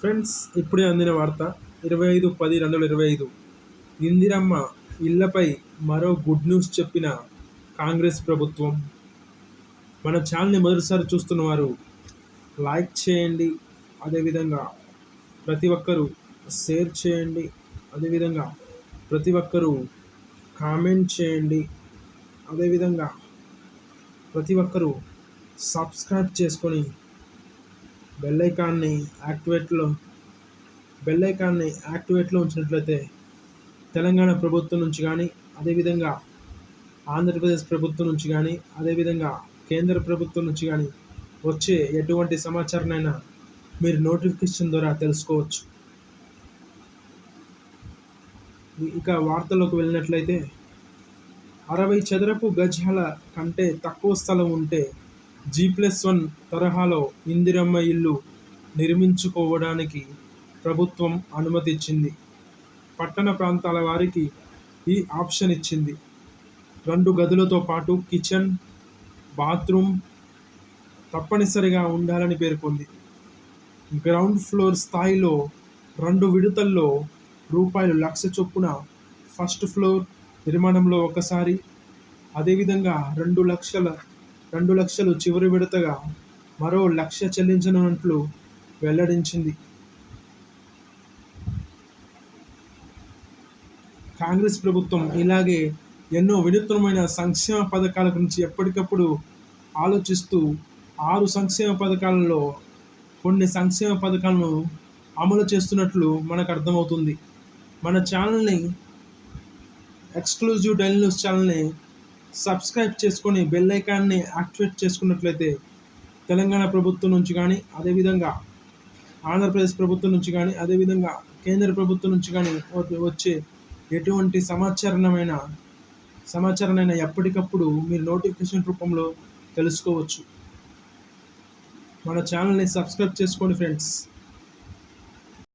Friends ఇప్పుడే అందిన వార్త ఇరవై ఐదు పది రెండు వేల ఇరవై ఐదు. ఇందిరమ్మ ఇళ్ళపై మరో గుడ్ న్యూస్ చెప్పిన కాంగ్రెస్ ప్రభుత్వం. మన ఛానల్ని మొదటిసారి చూస్తున్న వారు లైక్ చేయండి అదేవిధంగా ప్రతి ఒక్కరూ షేర్ చేయండి అదేవిధంగా ప్రతి ఒక్కరూ కామెంట్ చేయండి అదేవిధంగా ప్రతి ఒక్కరూ సబ్స్క్రైబ్ చేసుకొని బెల్ ఐకాన్ని యాక్టివేట్లో బెల్ ఐకాన్ని యాక్టివేట్లో ఉంచినట్లయితే తెలంగాణ ప్రభుత్వం నుంచి కానీ అదేవిధంగా ఆంధ్రప్రదేశ్ ప్రభుత్వం నుంచి కానీ అదేవిధంగా కేంద్ర ప్రభుత్వం నుంచి కానీ వచ్చే ఎటువంటి సమాచారాన్నైనా మీరు నోటిఫికేషన్ ద్వారా తెలుసుకోవచ్చు. ఇక వార్తలోకి వెళ్ళినట్లయితే అరవై చదరపు గజాల కంటే తక్కువ స్థలం ఉంటే జీ ప్లస్ వన్ తరహాలో ఇందిరమ్మ ఇల్లు నిర్మించుకోవడానికి ప్రభుత్వం అనుమతి ఇచ్చింది పట్టణ ప్రాంతాల వారికి ఈ ఆప్షన్ ఇచ్చింది. రెండు గదులతో పాటు కిచెన్ బాత్రూమ్ తప్పనిసరిగా ఉండాలని పేర్కొంది. గ్రౌండ్ ఫ్లోర్ స్థాయిలో రెండు విడతల్లో రూపాయలు లక్ష చొప్పున ఫస్ట్ ఫ్లోర్ నిర్మాణంలో ఒకసారి అదేవిధంగా రెండు లక్షల రెండు లక్షలు చివరి విడతగా మరో లక్ష చెల్లించనున్నట్లు వెల్లడించింది. కాంగ్రెస్ ప్రభుత్వం ఇలాగే ఎన్నో వినూత్నమైన సంక్షేమ పథకాల గురించి ఎప్పటికప్పుడు ఆలోచిస్తూ ఆరు సంక్షేమ పథకాలలో కొన్ని సంక్షేమ పథకాలను అమలు చేస్తున్నట్లు మనకు అర్థమవుతుంది. మన ఛానల్ని ఎక్స్క్లూజివ్ డైలీ న్యూస్ ఛానల్ని సబ్స్క్రైబ్ చేసుకొని బెల్ ఐకాన్ని యాక్టివేట్ చేసుకున్నట్లయితే తెలంగాణ ప్రభుత్వం నుంచి కానీ అదేవిధంగా ఆంధ్రప్రదేశ్ ప్రభుత్వం నుంచి కానీ అదేవిధంగా కేంద్ర ప్రభుత్వం నుంచి కానీ వచ్చే ఎటువంటి సమాచారమైన సమాచారాన్ని ఎప్పటికప్పుడు మీరు నోటిఫికేషన్ రూపంలో తెలుసుకోవచ్చు. మన ఛానల్ని సబ్స్క్రైబ్ చేసుకోండి ఫ్రెండ్స్